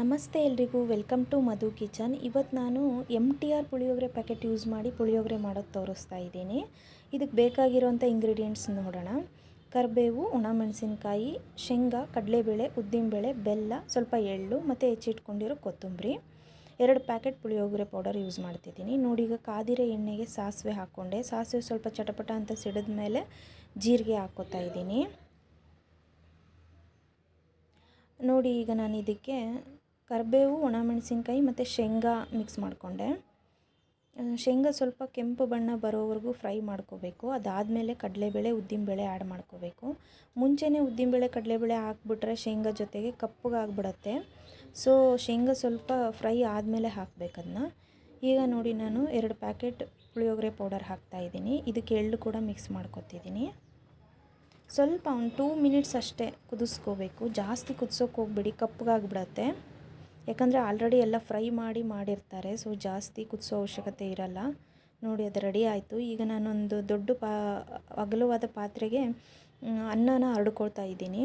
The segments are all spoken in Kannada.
ನಮಸ್ತೆ ಎಲ್ರಿಗೂ, ವೆಲ್ಕಮ್ ಟು ಮಧು ಕಿಚನ್. ಇವತ್ತು ನಾನು M T R puliyogare packet use ಮಾಡಿ ಪುಳಿಯೋಗರೆ ಮಾಡೋದು ತೋರಿಸ್ತಾ ಇದ್ದೀನಿ. ಇದಕ್ಕೆ ಬೇಕಾಗಿರೋಂಥ ಇಂಗ್ರೀಡಿಯೆಂಟ್ಸ್ ನೋಡೋಣ. ಕರಿಬೇವು ಒಣಮೆಣಸಿನ್ಕಾಯಿ ಶೇಂಗಾ, ಕಡಲೆಬೇಳೆ, ಉದ್ದಿನಬೇಳೆ, ಬೆಲ್ಲ, ಸ್ವಲ್ಪ ಎಳ್ಳು ಮತ್ತು ಹೆಚ್ಚಿಟ್ಕೊಂಡಿರೋ ಕೊತ್ತಂಬರಿ. ಎರಡು ಪ್ಯಾಕೆಟ್ ಪುಳಿಯೋಗರೆ ಪೌಡರ್ ಯೂಸ್ ಮಾಡ್ತಿದ್ದೀನಿ. ನೋಡಿ, ಈಗ ಕಾದಿರೋ ಎಣ್ಣೆಗೆ ಸಾಸಿವೆ ಹಾಕ್ಕೊಂಡೆ. ಸಾಸಿವೆ ಸ್ವಲ್ಪ ಚಟಪಟ ಅಂತ ಸಿಡಿದ ಮೇಲೆ ಜೀರಿಗೆ ಹಾಕ್ಕೋತಾ ಇದ್ದೀನಿ. ನೋಡಿ, ಈಗ ನಾನು ಇದಕ್ಕೆ ಕರಿಬೇವು ಒಣಮೆಣಸಿನ್ಕಾಯಿ ಮತ್ತು ಶೇಂಗಾ ಮಿಕ್ಸ್ ಮಾಡಿಕೊಂಡೆ. ಶೇಂಗಾ ಸ್ವಲ್ಪ ಕೆಂಪು ಬಣ್ಣ ಬರೋವರೆಗೂ ಫ್ರೈ ಮಾಡ್ಕೋಬೇಕು. ಅದಾದಮೇಲೆ ಕಡಲೆಬೇಳೆ, ಉದ್ದಿನಬೇಳೆ ಆ್ಯಡ್ ಮಾಡ್ಕೋಬೇಕು. ಮುಂಚೆನೇ ಉದ್ದಿನಬೇಳೆ, ಕಡಲೆಬೇಳೆ ಹಾಕ್ಬಿಟ್ರೆ ಶೇಂಗಾ ಜೊತೆಗೆ ಕಪ್ಪಗಾಗ್ಬಿಡತ್ತೆ ಸೊ ಶೇಂಗಾ ಸ್ವಲ್ಪ ಫ್ರೈ ಆದಮೇಲೆ ಹಾಕಬೇಕದನ್ನ ಈಗ ನೋಡಿ ನಾನು ಎರಡು ಪ್ಯಾಕೆಟ್ ಪುಳಿಯೋಗರೆ ಪೌಡರ್ ಹಾಕ್ತಾಯಿದ್ದೀನಿ ಇದಕ್ಕೆ ಎಳ್ಳು ಕೂಡ ಮಿಕ್ಸ್ ಮಾಡ್ಕೊತಿದ್ದೀನಿ. ಸ್ವಲ್ಪ ಒಂದು ಟೂ ಮಿನಿಟ್ಸ್ ಅಷ್ಟೇ ಕುದಿಸ್ಕೋಬೇಕು. ಜಾಸ್ತಿ ಕುದಿಸೋಕೆ ಹೋಗ್ಬಿಡಿ ಕಪ್ಪಗಾಗ್ಬಿಡತ್ತೆ ಯಾಕಂದರೆ ಆಲ್ರೆಡಿ ಎಲ್ಲ ಫ್ರೈ ಮಾಡಿ ಮಾಡಿರ್ತಾರೆ ಸೊ ಜಾಸ್ತಿ ಕುದಿಸೋ ಅವಶ್ಯಕತೆ ಇರಲ್ಲ. ನೋಡಿ, ಅದು ರೆಡಿ ಆಯಿತು. ಈಗ ನಾನೊಂದು ದೊಡ್ಡ ಪಾ, ಅಗಲವಾದ ಪಾತ್ರೆಗೆ ಅನ್ನನ ಹರಡ್ಕೊಳ್ತಾ ಇದ್ದೀನಿ.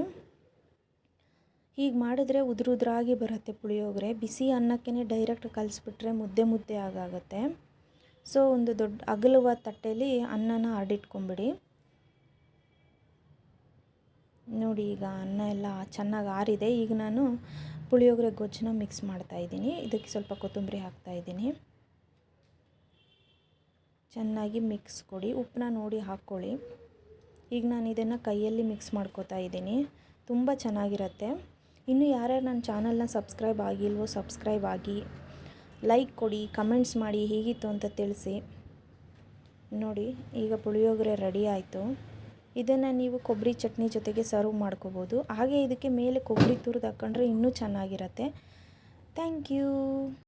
ಹೀಗೆ ಮಾಡಿದ್ರೆ ಉದುರು ಉದುರಾಗಿ ಬರುತ್ತೆ ಪುಳಿಯೋಗರೆ. ಬಿಸಿ ಅನ್ನಕ್ಕೆ ಡೈರೆಕ್ಟ್ ಕಲಿಸ್ಬಿಟ್ರೆ ಮುದ್ದೆ ಮುದ್ದೆ ಆಗಾಗುತ್ತೆ. ಸೊ ಒಂದು ದೊಡ್ಡ ಅಗಲವಾದ ತಟ್ಟೆಯಲ್ಲಿ ಅನ್ನನ ಹರಡಿಟ್ಕೊಂಬಿಡಿ. ನೋಡಿ ಈಗ ಅನ್ನ ಎಲ್ಲ ಚೆನ್ನಾಗಿ ಆರಿದೆ. ಈಗ ನಾನು ಪುಳಿಯೋಗರೆ ಗೊಜ್ಜನ್ನ ಮಿಕ್ಸ್ ಮಾಡ್ತಾ ಇದ್ದೀನಿ. ಇದಕ್ಕೆ ಸ್ವಲ್ಪ ಕೊತ್ತಂಬರಿ ಹಾಕ್ತಾ ಇದ್ದೀನಿ. ಚೆನ್ನಾಗಿ ಮಿಕ್ಸ್ ಕೊಡಿ. ಉಪ್ಪನ್ನ ನೋಡಿ ಹಾಕ್ಕೊಳ್ಳಿ. ಈಗ ನಾನು ಇದನ್ನು ಕೈಯಲ್ಲಿ ಮಿಕ್ಸ್ ಮಾಡ್ಕೋತಾ ಇದ್ದೀನಿ. ತುಂಬ ಚೆನ್ನಾಗಿರುತ್ತೆ. ಇನ್ನು ಯಾರ್ಯಾರು ನನ್ನ ಚಾನಲ್ನ ಸಬ್ಸ್ಕ್ರೈಬ್ ಆಗಿಲ್ವೋ ಸಬ್ಸ್ಕ್ರೈಬ್ ಆಗಿ ಲೈಕ್ ಕೊಡಿ ಕಮೆಂಟ್ಸ್ ಮಾಡಿ, ಹೇಗಿತ್ತು ಅಂತ ತಿಳಿಸಿ. ನೋಡಿ, ಈಗ ಪುಳಿಯೋಗರೆ ರೆಡಿ ಆಯಿತು. ಇದನ್ನು ನೀವು ಕೊಬ್ಬರಿ ಚಟ್ನಿ ಜೊತೆಗೆ ಸರ್ವ್ ಮಾಡ್ಕೋಬೋದು. ಹಾಗೆ ಇದಕ್ಕೆ ಮೇಲೆ ಕೊಬ್ಬರಿ ತುರಿದು ಹಾಕ್ಕೊಂಡ್ರೆ ಇನ್ನೂ ಚೆನ್ನಾಗಿರುತ್ತೆ. Thank you